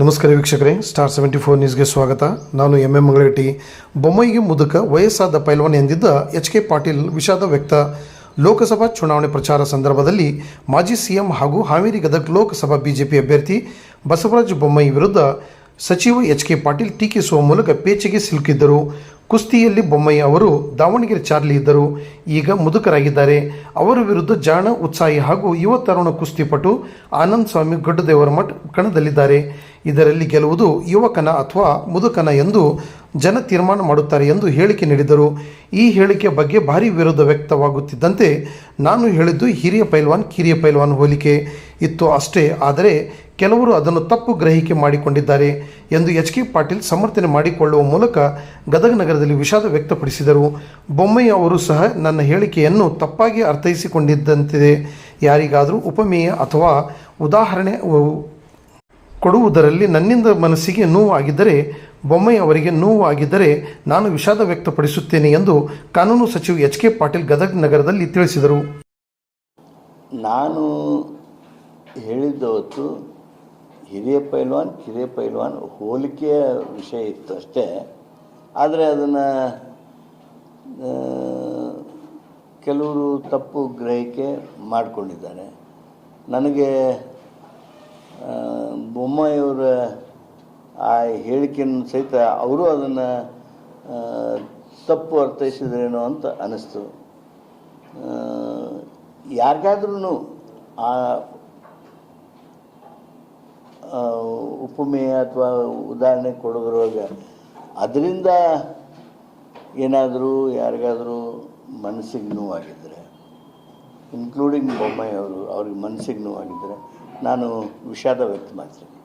ನಮಸ್ಕಾರ ವೀಕ್ಷಕರೇ star seventy four ನ್ಯೂಸ್ಗೆ ಸ್ವಾಗತ. ನಾನು ಎಂ ಎಂ ಮಂಗಳಗಟ್ಟಿ ಬೊಮ್ಮೈಗೆ ಮುದುಕ ವಯಸ್ಸಾದ ಪೈಲ್ವಾನ್ ಎಂದಿದ್ದ ಎಚ್ ಕೆ ಪಾಟೀಲ್ ವಿಷಾದ ವ್ಯಕ್ತ. ಲೋಕಸಭಾ ಚುನಾವಣೆ ಪ್ರಚಾರ ಸಂದರ್ಭದಲ್ಲಿ ಮಾಜಿ ಸಿಎಂ ಹಾಗೂ ಹಾವೇರಿ ಗದಗ್ ಲೋಕಸಭಾ ಬಿಜೆಪಿ ಅಭ್ಯರ್ಥಿ ಬಸವರಾಜ ಬೊಮ್ಮಾಯಿ ವಿರುದ್ಧ ಸಚಿವ ಎಚ್ ಕೆ ಪಾಟೀಲ್ ಟೀಕಿಸುವ ಮೂಲಕ ಪೇಚಿಗೆ ಸಿಲುಕಿದ್ದರು. ಕುಸ್ತಿಯಲ್ಲಿ ಬೊಮ್ಮಯ್ಯ ಅವರು ದಾವಣಗೆರೆ ಚಾರ್ಲಿ ಇದ್ದರು. ಈಗ ಮುದುಕರಾಗಿದ್ದಾರೆ. ಅವರ ವಿರುದ್ಧ ಜಾಣ, ಉತ್ಸಾಹಿ ಹಾಗೂ ಯುವ ತರುಣ ಕುಸ್ತಿಪಟು ಆನಂದ್ ಸ್ವಾಮಿ ಗಡ್ಡದೇವರ ಮಠ ಕಣದಲ್ಲಿದ್ದಾರೆ. ಇದರಲ್ಲಿ ಗೆಲ್ಲುವುದು ಯುವಕನ ಅಥವಾ ಮುದುಕನ ಎಂದು ಜನ ತೀರ್ಮಾನ ಮಾಡುತ್ತಾರೆ ಎಂದು ಹೇಳಿಕೆ ನೀಡಿದರು. ಈ ಹೇಳಿಕೆ ಬಗ್ಗೆ ಭಾರಿ ವಿರೋಧ ವ್ಯಕ್ತವಾಗುತ್ತಿದ್ದಂತೆ ನಾನು ಹೇಳಿದ್ದು ಹಿರಿಯ ಪೈಲ್ವಾನ್, ಕಿರಿಯ ಪೈಲ್ವಾನ್ ಹೋಲಿಕೆ. ಇತ್ತು ಅಷ್ಟೇ. ಆದರೆ ಕೆಲವರು ಅದನ್ನು ತಪ್ಪು ಗ್ರಹಿಕೆ ಮಾಡಿಕೊಂಡಿದ್ದಾರೆ ಎಂದು ಎಚ್ ಕೆ ಪಾಟೀಲ್ ಸಮರ್ಥನೆ ಮಾಡಿಕೊಳ್ಳುವ ಮೂಲಕ ಗದಗ ನಗರದಲ್ಲಿ ವಿಷಾದ ವ್ಯಕ್ತಪಡಿಸಿದರು. ಬೊಮ್ಮಯ್ಯ ಅವರು ಸಹ ನನ್ನ ಹೇಳಿಕೆಯನ್ನು ತಪ್ಪಾಗಿ ಅರ್ಥೈಸಿಕೊಂಡಿದ್ದಂತಿದೆ. ಯಾರಿಗಾದರೂ ಉಪಮೇಯ ಅಥವಾ ಉದಾಹರಣೆ ಕೊಡುವುದರಲ್ಲಿ ನನ್ನಿಂದ ಮನಸ್ಸಿಗೆ ನೋವು ಆಗಿದ್ದರೆ ಬೊಮ್ಮಯ್ಯ ಅವರಿಗೆ ನೋವು ಆಗಿದ್ದರೆ ನಾನು ವಿಷಾದ ವ್ಯಕ್ತಪಡಿಸುತ್ತೇನೆ ಎಂದು ಕಾನೂನು ಸಚಿವ ಎಚ್ ಕೆ ಪಾಟೀಲ್ ಗದಗ ನಗರದಲ್ಲಿ ತಿಳಿಸಿದರು. ನಾನು ಹೇಳಿದ್ದವತ್ತು ಹಿರಿಯ ಪೈಲ್ವಾನ್ ಕಿರಿಯ ಪೈಲ್ವಾನ್ ಹೋಲಿಕೆಯ ವಿಷಯ ಇತ್ತು ಅಷ್ಟೇ. ಆದರೆ ಅದನ್ನು ಕೆಲವರು ತಪ್ಪು ಗ್ರಹಿಕೆ ಮಾಡಿಕೊಂಡಿದ್ದಾರೆ. ನನಗೆ ಬೊಮ್ಮಾಯಿಯವರ ಆ ಹೇಳಿಕೆಯನ್ನು ಸಹಿತ ಅವರು ಅದನ್ನು ತಪ್ಪು ಅರ್ಥೈಸಿದ್ರೇನೋ ಅಂತ ಅನ್ನಿಸ್ತು ಯಾರಿಗಾದ್ರೂ ಆ, ಉಪಮೇಯ ಅಥವಾ ಉದಾಹರಣೆ ಕೊಡೋದ್ರೊಳಗೆ ಅದರಿಂದ ಏನಾದರೂ ಯಾರಿಗಾದರೂ ಮನಸ್ಸಿಗೆ ನೋವಾಗಿದ್ದರೆ ಇನ್ಕ್ಲೂಡಿಂಗ್ ಬೊಮ್ಮಾಯಿ ಅವರು, ಅವ್ರಿಗೆ ಮನಸ್ಸಿಗೆ ನೋವಾಗಿದ್ದರೆ ನಾನು ವಿಷಾದ ವ್ಯಕ್ತ ಮಾಡ್ತೀನಿ